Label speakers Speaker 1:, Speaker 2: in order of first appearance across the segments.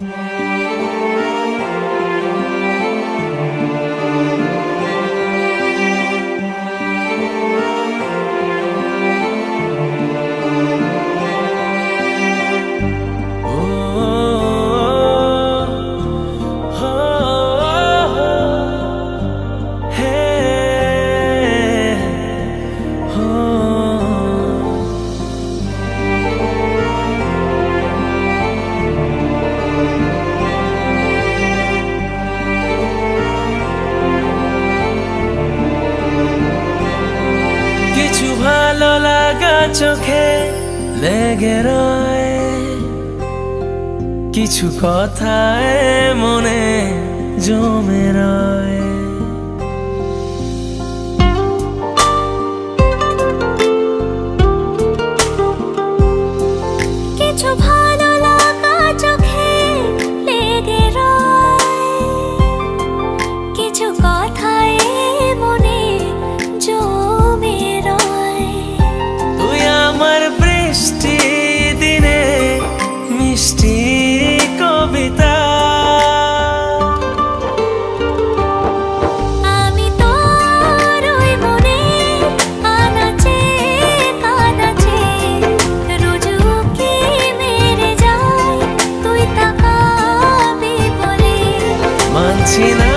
Speaker 1: কিছু ভালো লাগা চোখে লেগে রয়। কিছু কথায় মনে জমে রয়।
Speaker 2: বলে।
Speaker 1: মানছি না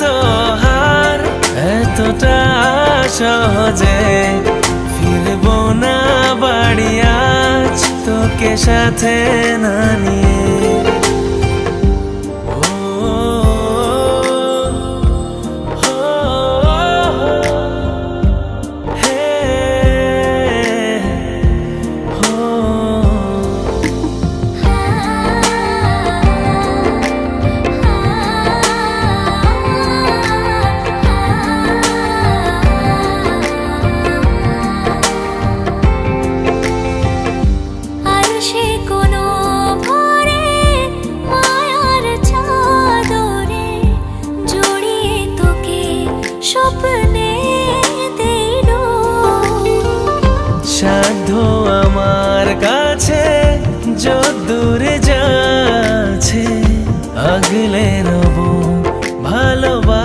Speaker 1: তো হার এতটা সহজে ফিরবো না বাড়ি তোকে সাথে না নিয়ে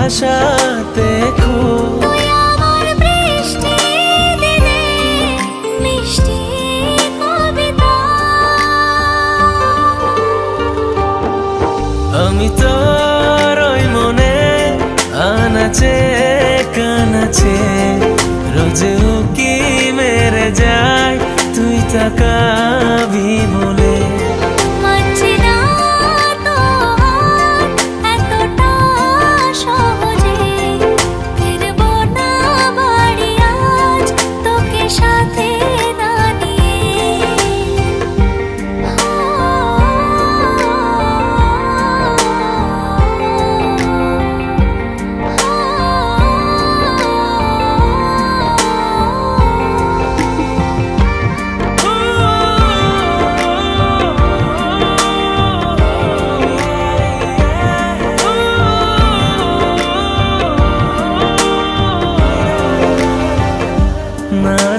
Speaker 1: ভালোবাসাতে খুব। আমি তোর ওই মনে আনাচে কানাচে রোজ উকি মেরে যায়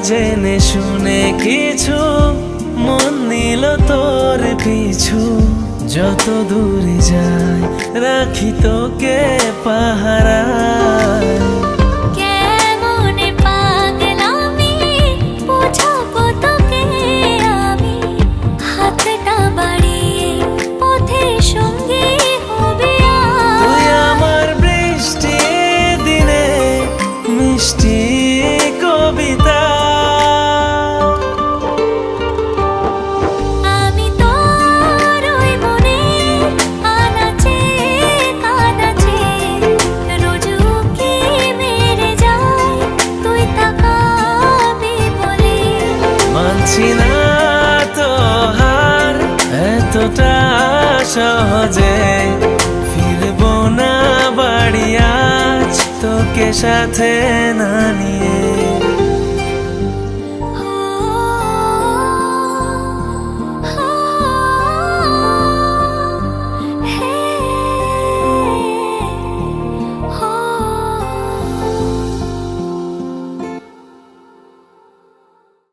Speaker 1: জেনে শুনে কিছু মন নিল তোর পিছু। যত দূরে যায় রাখি তোকে পাহারায়। এতটা সহজে? ফিরবো না বাড়ি আজ তোকে সাথে না নিয়ে।